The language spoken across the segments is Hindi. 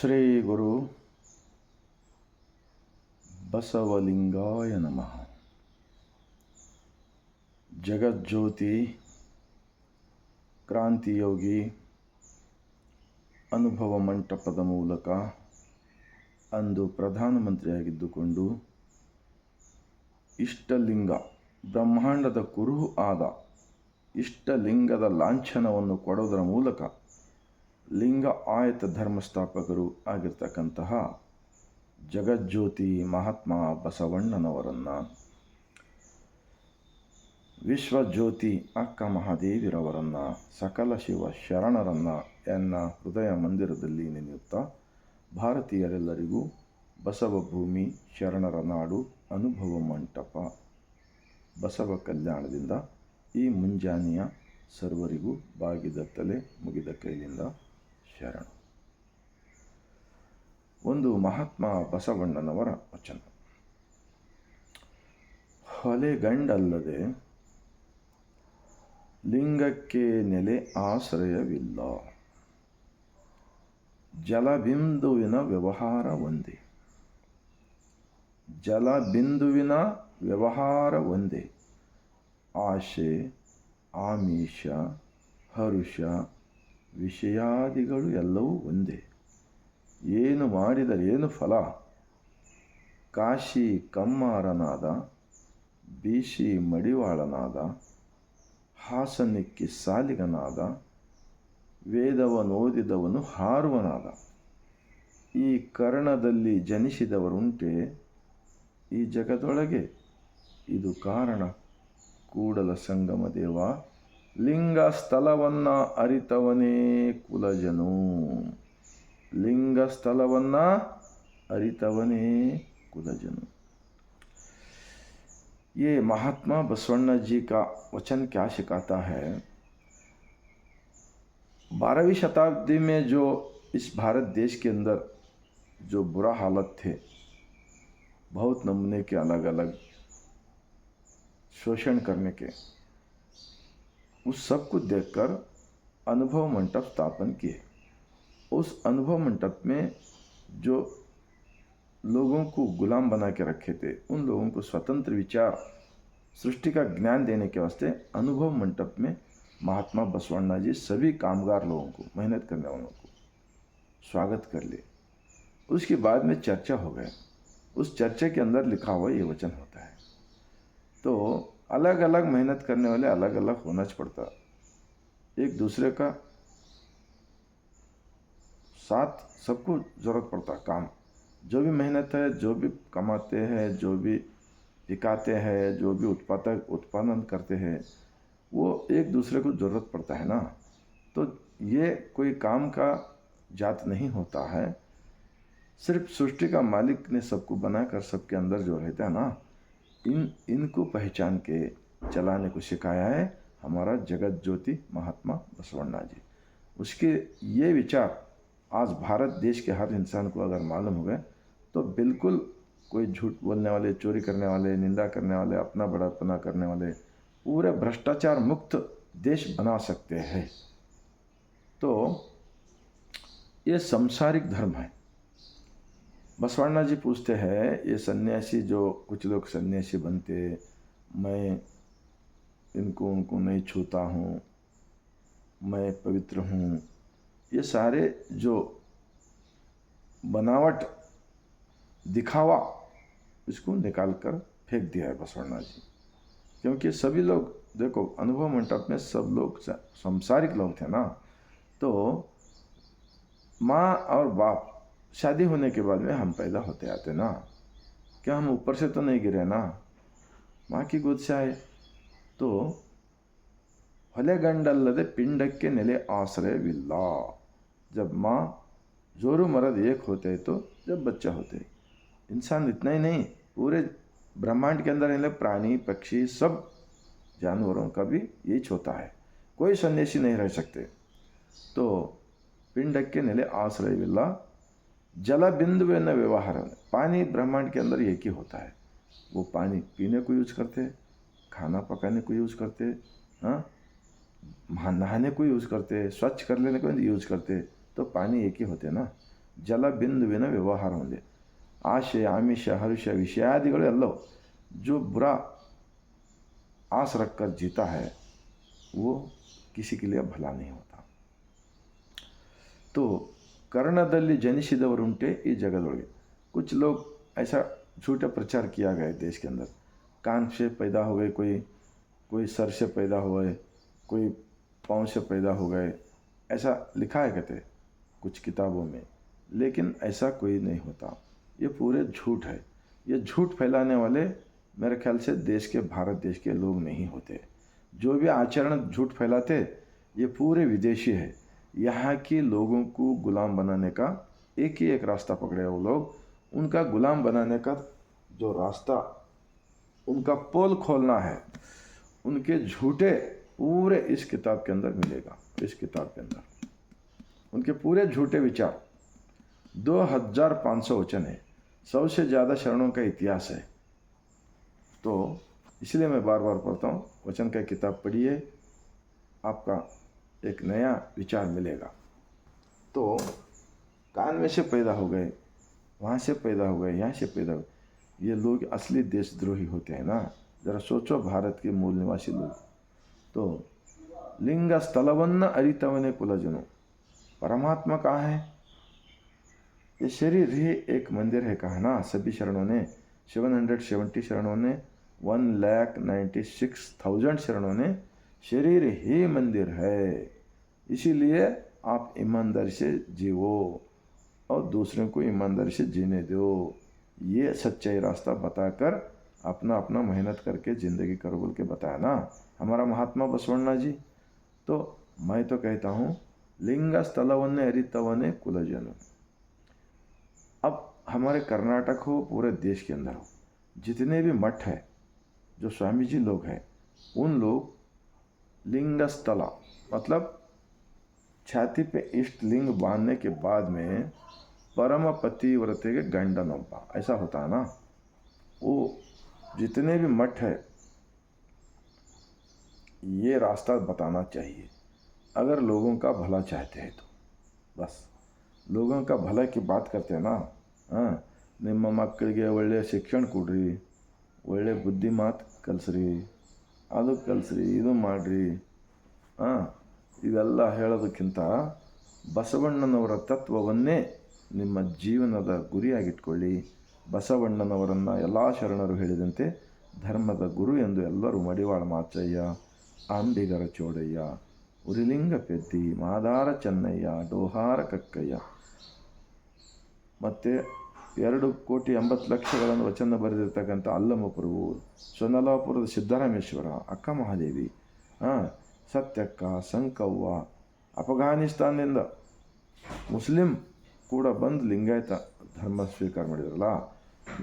ಶ್ರೀ ಗುರು ಬಸವಲಿಂಗಾಯ ನಮಃ. ಜಗಜ್ಯೋತಿ ಕ್ರಾಂತಿಯೋಗಿ ಅನುಭವ ಮಂಟಪದ ಮೂಲಕ ಅಂದು ಪ್ರಧಾನಮಂತ್ರಿಯಾಗಿದ್ದುಕೊಂಡು ಇಷ್ಟಲಿಂಗ, ಬ್ರಹ್ಮಾಂಡದ ಕುರುಹು ಆದ ಇಷ್ಟಲಿಂಗದ ಲಾಂಛನವನ್ನು ಕೊಡೋದರ ಮೂಲಕ ಲಿಂಗ ಆಯತ ಧರ್ಮಸ್ಥಾಪಕರು ಆಗಿರ್ತಕ್ಕಂತಹ ಜಗಜ್ಯೋತಿ ಮಹಾತ್ಮ ಬಸವಣ್ಣನವರನ್ನು ವಿಶ್ವಜ್ಯೋತಿ ಅಕ್ಕ ಮಹಾದೇವಿರವರನ್ನು ಸಕಲ ಶಿವ ಶರಣರನ್ನು ಎನ್ನ ಹೃದಯ ಮಂದಿರದಲ್ಲಿ ನೆನೆಯುತ್ತಾ ಭಾರತೀಯರೆಲ್ಲರಿಗೂ ಬಸವ ಭೂಮಿ, ಶರಣರ ನಾಡು, ಅನುಭವ ಮಂಟಪ. ಬಸವ ಕಲ್ಯಾಣದಿಂದ ಈ ಮುಂಜಾನೆಯ ಸರ್ವರಿಗೂ ಬಾಗಿದ ತಲೆ ಮುಗಿದ ಕೈಯಿಂದ ಶರಣು ಒಂದು ಮಹಾತ್ಮ ಬಸವಣ್ಣನವರ ವಚನ. ಹೊಲೆಗಂಡಲ್ಲದೆ ಲಿಂಗಕ್ಕೆ ನೆಲೆ ಆಶ್ರಯವಿಲ್ಲ. ಜಲಬಿಂದುವಿನ ವ್ಯವಹಾರ ಒಂದೇ. ಜಲಬಿಂದುವಿನ ವ್ಯವಹಾರ ಒಂದೇ. ಆಶೆ, ಆಮಿಷ, ಹರುಷ ವಿಷಯಾದಿಗಳು ಎಲ್ಲವೂ ಒಂದೇ. ಏನು ಮಾಡಿದರೇನು ಫಲ? ಕಾಶಿ ಕಮ್ಮಾರನಾದ ಬೀಸಿ ಮಡಿವಾಳನಾದ, ಹಾಸನಕ್ಕೆ ಸಾಲಿಗನಾದ ವೇದವನೋದಿದವನು ಹಾರುವನಾದ. ಈ ಕರ್ಣದಲ್ಲಿ ಜನಿಸಿದವರುಂಟೆ ಈ ಜಗದೊಳಗೆ. ಇದು ಕಾರಣ. ಕೂಡಲ ಸಂಗಮ ದೇವ ಲಿಂಗ ಸ್ಥಳವನ್ನು ಅರಿತವನೇ ಕುಲಜನು ಲಿಂಗ ಸ್ಥಳವನ್ನು ಅರಿತವನೇ ಕುಲಜನು ये महात्मा बसवण्णा जी का वचन क्या सिखाता है बारहवीं शताब्दी में जो इस भारत देश के अंदर जो बुरा हालत थे बहुत नमूने के अलग अलग शोषण करने के उस सबको देखकर अनुभव मंडप स्थापन किए। उस अनुभव मंडप में जो लोगों को गुलाम बना के रखे थे, उन लोगों को स्वतंत्र विचार, सृष्टि का ज्ञान देने के वास्ते अनुभव मंडप में महात्मा बसवण्णा जी सभी कामगार लोगों को, मेहनत करने वालों को स्वागत कर लिए। उसके बाद में चर्चा हो गया। उस चर्चा के अंदर लिखा हुआ ये वचन होता है। तो अलग अलग मेहनत करने वाले अलग अलग होना पड़ता। एक दूसरे का साथ सबको ज़रूरत पड़ता काम। जो भी मेहनत है, जो भी कमाते हैं, जो भी दिखाते हैं, जो भी उत्पादक उत्पादन करते हैं, वो एक दूसरे को ज़रूरत पड़ता है ना। तो ये कोई काम का जात नहीं होता है। सिर्फ़ सृष्टि का मालिक ने सबको बनाकर सबके अंदर जो रहता है ना इन, इनको पहचान के चलाने को सिखाया है हमारा जगत ज्योति महात्मा बसवण्णा जी। उसके ये विचार आज भारत देश के हर इंसान को अगर मालूम हो गए तो बिल्कुल कोई झूठ बोलने वाले, चोरी करने वाले, निंदा करने वाले अपना बड़ापना करने वाले, पूरे भ्रष्टाचार मुक्त देश बना सकते हैं। तो ये संसारिक धर्म है। बसवण्णा जी पूछते हैं, ये सन्यासी जो कुछ लोग सन्यासी बनते मैं इनको उनको नहीं छूता हूँ, मैं पवित्र हूँ। ये सारे जो बनावट, दिखावा, इसको निकाल कर फेंक दिया है बसवण्णा जी। क्योंकि सभी लोग, देखो, अनुभव मंडप में सब लोग संसारिक लोग थे ना तो माँ और बाप शादी होने के बाद में हम पैदा होते आते ना। क्या हम ऊपर से तो नहीं गिरे ना? माँ की गोद से आए। तो के ಪಿಂಡಕ್ಕೆ आश्रय ಆಶ್ರಯವಿಲ್ಲ जब माँ जोरो मरद एक होते तो जब बच्चा होते। इंसान इतना ही नहीं, पूरे ब्रह्मांड के अंदर इन्हें प्राणी, पक्षी, सब जानवरों का भी ये होता है। कोई संदेशी नहीं रह सकते। तो पिंडक के निले आश्रयविल्ला जल बिंदु न व्यवहार पानी ब्रह्मांड के अंदर एक ही होता है वो पानी पीने को यूज करते खाना पकाने को यूज करते हाँ नहाने को यूज़ करते स्वच्छ कर लेने को यूज़ करते तो पानी एक ही होते ना ಜಲಬಿಂದುವಿನ ವ್ಯವಹಾರ ಹೊಂದಿದೆ ಆಶೆ ಆಮಿಷ ಹರುಷ ವಿಷಯಾದಿಗಳು ಎಲ್ಲವೂ जो बुरा आस रख कर जीता है वो किसी के लिए भला नहीं होता तो कर्णದಲ್ಲಿ जनिसिदवरुंटे ಈ ಜಗದೊಳಗೆ कुछ लोग ऐसा झूठा प्रचार किया गया है देश के अंदर। कान से पैदा हो गए कोई कोई सर से पैदा हो गए, कोई पाँव से पैदा हो गए, ऐसा लिखा है कहते कुछ किताबों में। लेकिन ऐसा कोई नहीं होता। ये पूरे झूठ है। ये झूठ फैलाने वाले मेरे ख्याल से देश के, भारत देश के लोग नहीं होते। जो भी आचरण झूठ फैलाते, ये पूरे विदेशी है। यहाँ के लोगों को गुलाम बनाने का एक ही एक रास्ता पकड़े वो लोग। उनका गुलाम बनाने का जो रास्ता, उनका पोल खोलना है, उनके झूठे पूरे इस किताब के अंदर मिलेगा, इस किताब के अंदर। उनके पूरे झूठे विचार। दो हज़ार पाँच सौ वचन है। सौ से ज़्यादा शरणों का इतिहास है। तो इसलिए मैं बार बार पढ़ता हूँ, वचन का किताब पढ़िए, आपका एक नया विचार मिलेगा। तो कान में से पैदा हो गए, वहाँ से पैदा हो गए, यहाँ से पैदा हो गए। ये लोग असली देशद्रोही होते हैं ना? ज़रा सोचो भारत के मूल निवासी लोग। तो लिंग स्थलवन्न अरितवने कुलजनों, परमात्मा कहाँ है? ये शरीर ही एक मंदिर है कहा ना? सभी शरणों ने, सेवन हंड्रेड सेवेंटी शरणों ने, one lakh ninety six thousand शरणों ने शरीर ही मंदिर है। इसीलिए आप ईमानदारी से जीवो और दूसरों को ईमानदारी से जीने दो। ये सच्चाई रास्ता बताकर अपना अपना मेहनत करके ज़िंदगी करो बोल के बताया ना। हमारा महात्मा बसवण्णा जी। तो मैं तो कहता हूँ लिंग स्थलवन्ने अरितवने कुलजनु अब हमारे कर्नाटक हो, पूरे देश के अंदर हो, जितने भी मठ है, जो स्वामी जी लोग हैं, उन लोग लिंग स्थला मतलब छाती पे इष्ट लिंग बांधने के बाद में परम पतिव्रते के गंडनोबा ऐसा होता है ना वो जितने भी मठ है ये रास्ता बताना चाहिए अगर लोगों का भला चाहते हैं तो बस लोगों का भला की बात करते हैं ना ಹಾಂ ನಿಮ್ಮ ಮಕ್ಕಳಿಗೆ ಒಳ್ಳೆಯ ಶಿಕ್ಷಣ ಕೊಡ್ರಿ ಒಳ್ಳೆಯ ಬುದ್ಧಿ ಮಾತು ಕಲಿಸ್ರಿ ಅದು ಕಲಿಸ್ರಿ, ಇದು ಮಾಡಿರಿ. ಹಾಂ ಇವೆಲ್ಲ ಹೇಳೋದಕ್ಕಿಂತ ಬಸವಣ್ಣನವರ ತತ್ವವನ್ನೇ ನಿಮ್ಮ ಜೀವನದ ಗುರಿಯಾಗಿಟ್ಕೊಳ್ಳಿ. ಬಸವಣ್ಣನವರನ್ನು ಎಲ್ಲ ಶರಣರು ಹೇಳಿದಂತೆ ಧರ್ಮದ ಗುರು ಎಂದು ಎಲ್ಲರೂ ಮಡಿವಾಳ ಮಾಚಯ್ಯ, ಅಂಬಿಗರ ಚೋಡಯ್ಯ, ಉರಿಲಿಂಗ ಪೆದ್ದಿ, ಮಾದಾರ ಚೆನ್ನಯ್ಯ, ಡೋಹಾರ ಕಕ್ಕಯ್ಯ. ಮತ್ತು ಎರಡು ಕೋಟಿ ಎಂಬತ್ತು ಲಕ್ಷಗಳನ್ನು ವಚನ ಬರೆದಿರ್ತಕ್ಕಂಥ ಅಲ್ಲಮ್ಮ ಪ್ರಭು ಸೊನ್ನಲಾಪುರದ ಸಿದ್ದರಾಮೇಶ್ವರ, ಅಕ್ಕ ಮಹಾದೇವಿ ಹಾಂ ಸತ್ಯಕ್ಕ, ಸಂಕವ್ವ, ಅಫಘಾನಿಸ್ತಾನದಿಂದ ಮುಸ್ಲಿಂ ಕೂಡ ಬಂದು ಲಿಂಗಾಯತ ಧರ್ಮ ಸ್ವೀಕಾರ ಮಾಡಿದ್ರಲ್ಲ,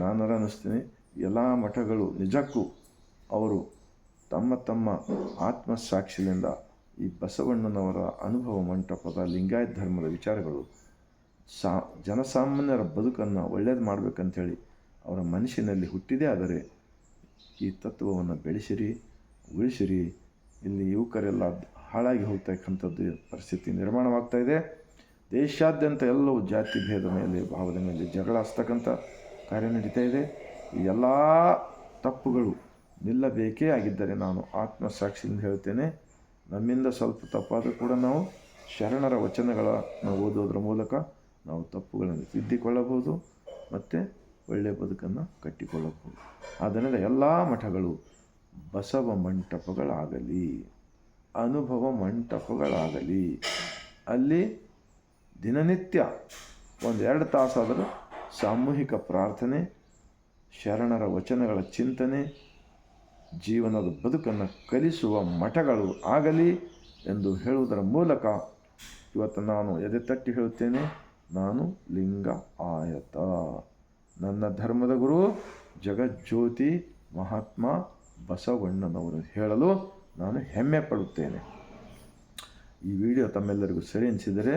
ನಾನರ ಅನ್ನಿಸ್ತೀನಿ. ಎಲ್ಲ ಮಠಗಳು ನಿಜಕ್ಕೂ ಅವರು ತಮ್ಮ ತಮ್ಮ ಆತ್ಮಸಾಕ್ಷಿಯಿಂದ ಈ ಬಸವಣ್ಣನವರ ಅನುಭವ ಮಂಟಪದ ಲಿಂಗಾಯತ ಧರ್ಮದ ವಿಚಾರಗಳು ಸಾ, ಜನಸಾಮಾನ್ಯರ ಬದುಕನ್ನು ಒಳ್ಳೇದು ಮಾಡಬೇಕಂಥೇಳಿ ಅವರ ಮನಸ್ಸಿನಲ್ಲಿ ಹುಟ್ಟಿದೆ ಆದರೆ ಈ ತತ್ವವನ್ನು ಬೆಳೆಸಿರಿ, ಉಳಿಸಿರಿ. ಇಲ್ಲಿ ಯುವಕರೆಲ್ಲ ಹಾಳಾಗಿ ಹೋಗ್ತಕ್ಕಂಥದ್ದು ಪರಿಸ್ಥಿತಿ ನಿರ್ಮಾಣವಾಗ್ತಾ ಇದೆ. ದೇಶಾದ್ಯಂತ ಎಲ್ಲವೂ ಜಾತಿ ಭೇದ ಮೇಲೆ, ಭಾವದ ಮೇಲೆ ಜಗಳ ಹಸ್ತಕ್ಕಂಥ ಕಾರ್ಯ ನಡೀತಾ ಇದೆ. ಈ ಎಲ್ಲ ತಪ್ಪುಗಳು ನಿಲ್ಲಬೇಕೇ ಆಗಿದ್ದರೆ ನಾನು ಆತ್ಮಸಾಕ್ಷಿಯಿಂದ ಹೇಳ್ತೇನೆ, ನಮ್ಮಿಂದ ಸ್ವಲ್ಪ ತಪ್ಪಾದರೂ ಕೂಡ ನಾವು ಶರಣರ ವಚನಗಳನ್ನು ಓದೋದ್ರ ಮೂಲಕ ನಾವು ತಪ್ಪುಗಳನ್ನು ತಿದ್ದಿಕೊಳ್ಳಬಹುದು ಮತ್ತು ಒಳ್ಳೆಯ ಬದುಕನ್ನು ಕಟ್ಟಿಕೊಳ್ಳಬಹುದು. ಆದ್ದರಿಂದ ಎಲ್ಲ ಮಠಗಳು ಬಸವ ಮಂಟಪಗಳಾಗಲಿ, ಅನುಭವ ಮಂಟಪಗಳಾಗಲಿ, ಅಲ್ಲಿ ದಿನನಿತ್ಯ ಒಂದು ಎರಡು ತಾಸಾದರೂ ಸಾಮೂಹಿಕ ಪ್ರಾರ್ಥನೆ, ಶರಣರ ವಚನಗಳ ಚಿಂತನೆ, ಜೀವನದ ಬದುಕನ್ನು ಕಲಿಸುವ ಮಠಗಳು ಆಗಲಿ ಎಂದು ಹೇಳುವುದರ ಮೂಲಕ ಇವತ್ತು ನಾನು ಎದೆ ತಟ್ಟಿ ಹೇಳುತ್ತೇನೆ. ನಾನು ಲಿಂಗ ಆಯತ. ನನ್ನ ಧರ್ಮದ ಗುರು ಜಗಜ್ಯೋತಿ ಮಹಾತ್ಮ ಬಸವಣ್ಣನವರು. ಹೇಳಲು ನಾನು ಹೆಮ್ಮೆ ಪಡುತ್ತೇನೆ. ಈ ವಿಡಿಯೋ ತಮ್ಮೆಲ್ಲರಿಗೂ ಸರಿ ಅನಿಸಿದರೆ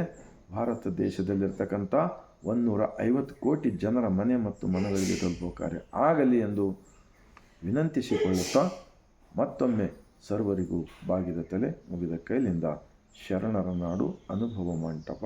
ಭಾರತ ದೇಶದಲ್ಲಿರ್ತಕ್ಕಂಥ ಒಂದೂರ ಐವತ್ತು ಕೋಟಿ ಜನರ ಮನೆ ಮತ್ತು ಮನಗಳಿಗೆ ತಲುಪುವ ಕಾರ್ಯ ಆಗಲಿ ಎಂದು ವಿನಂತಿಸಿಕೊಳ್ಳುತ್ತಾ ಮತ್ತೊಮ್ಮೆ ಸರ್ವರಿಗೂ ಬಾಗಿದ ತಲೆ ಮುಗಿದ ಕೈಲಿಂದ ಶರಣರ ನಾಡು ಅನುಭವ ಮಂಟಪ